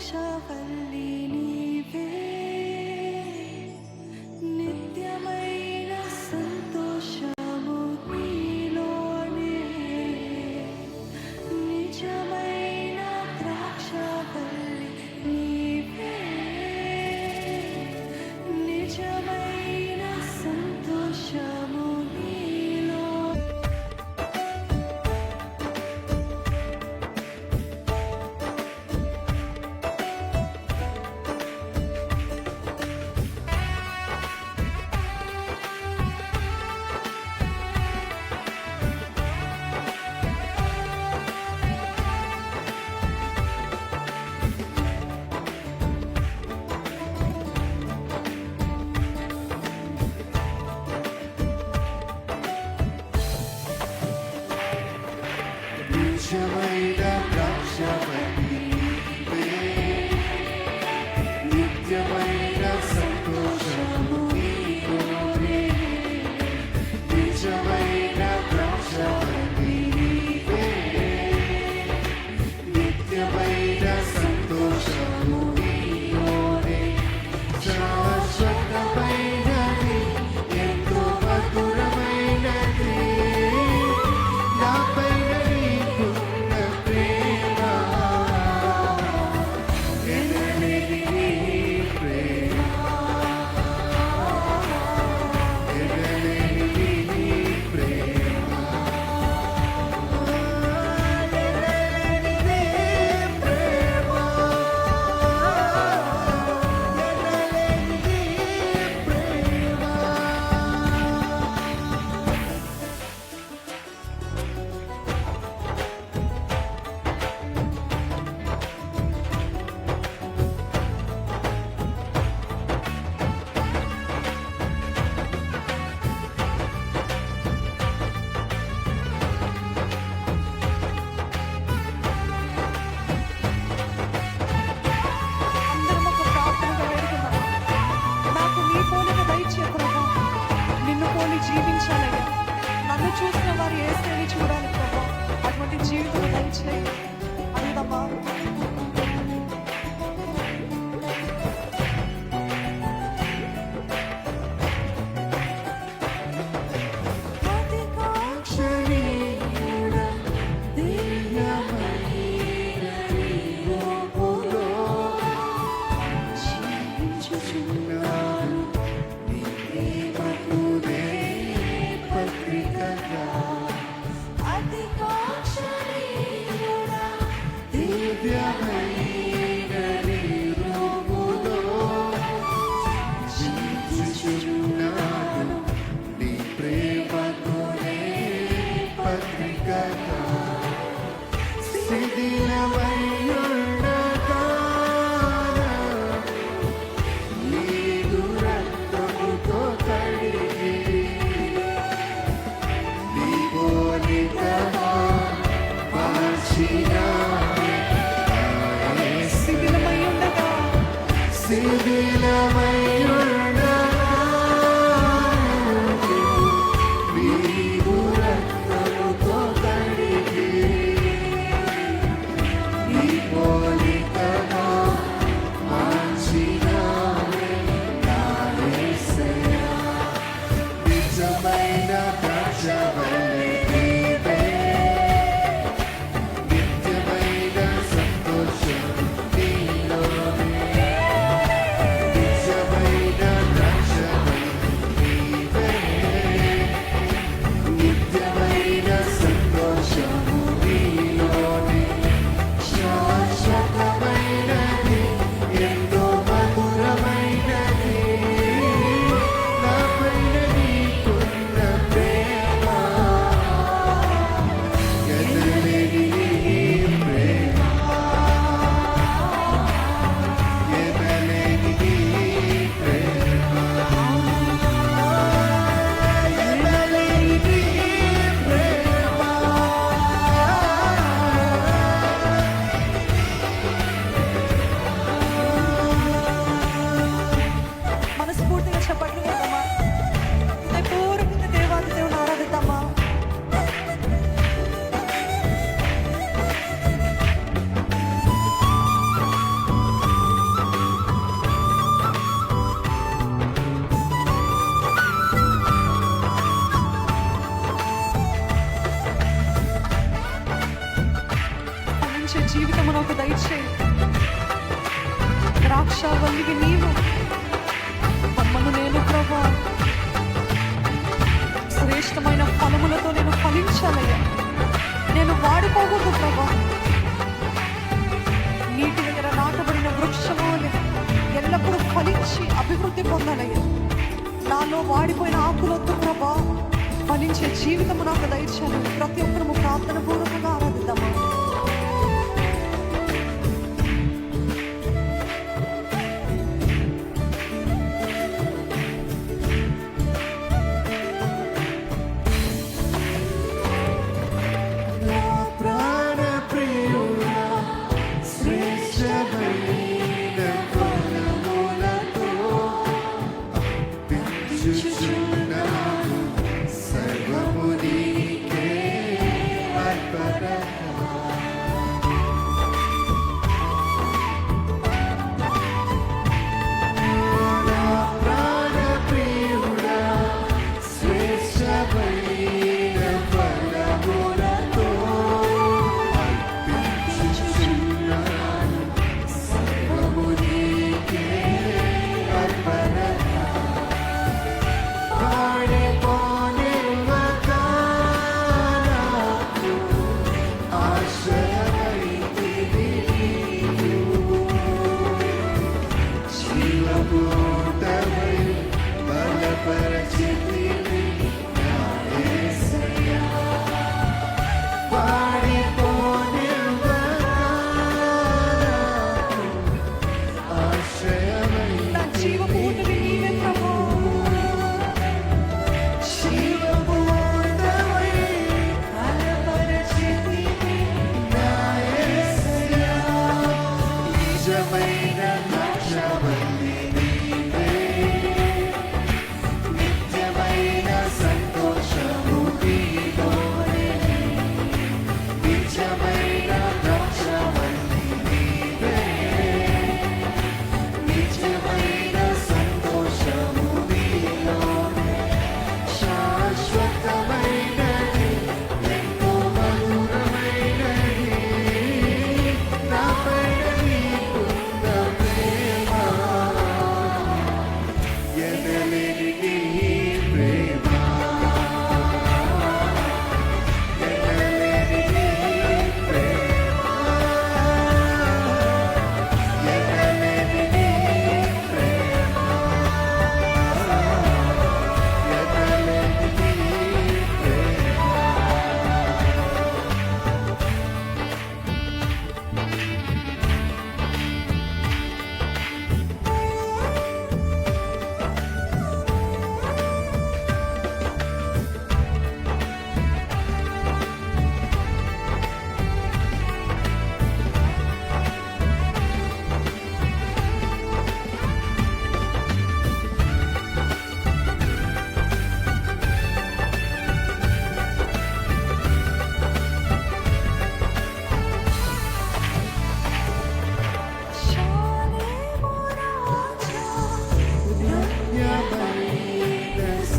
想要 నేను నేను వాడిపోకూడదు ప్రభా. నీటి దగ్గర నాటబడిన వృక్షము ఎల్లప్పుడూ ఫలించి అభివృద్ధి పొందాలయ్యా. నాలో వాడిపోయిన ఆకులొద్దు ప్రభా. ఫలించే జీవితము నాకు దయచాను ప్రతి ఒక్కరము ప్రార్థన పూర్వకంగా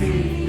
see.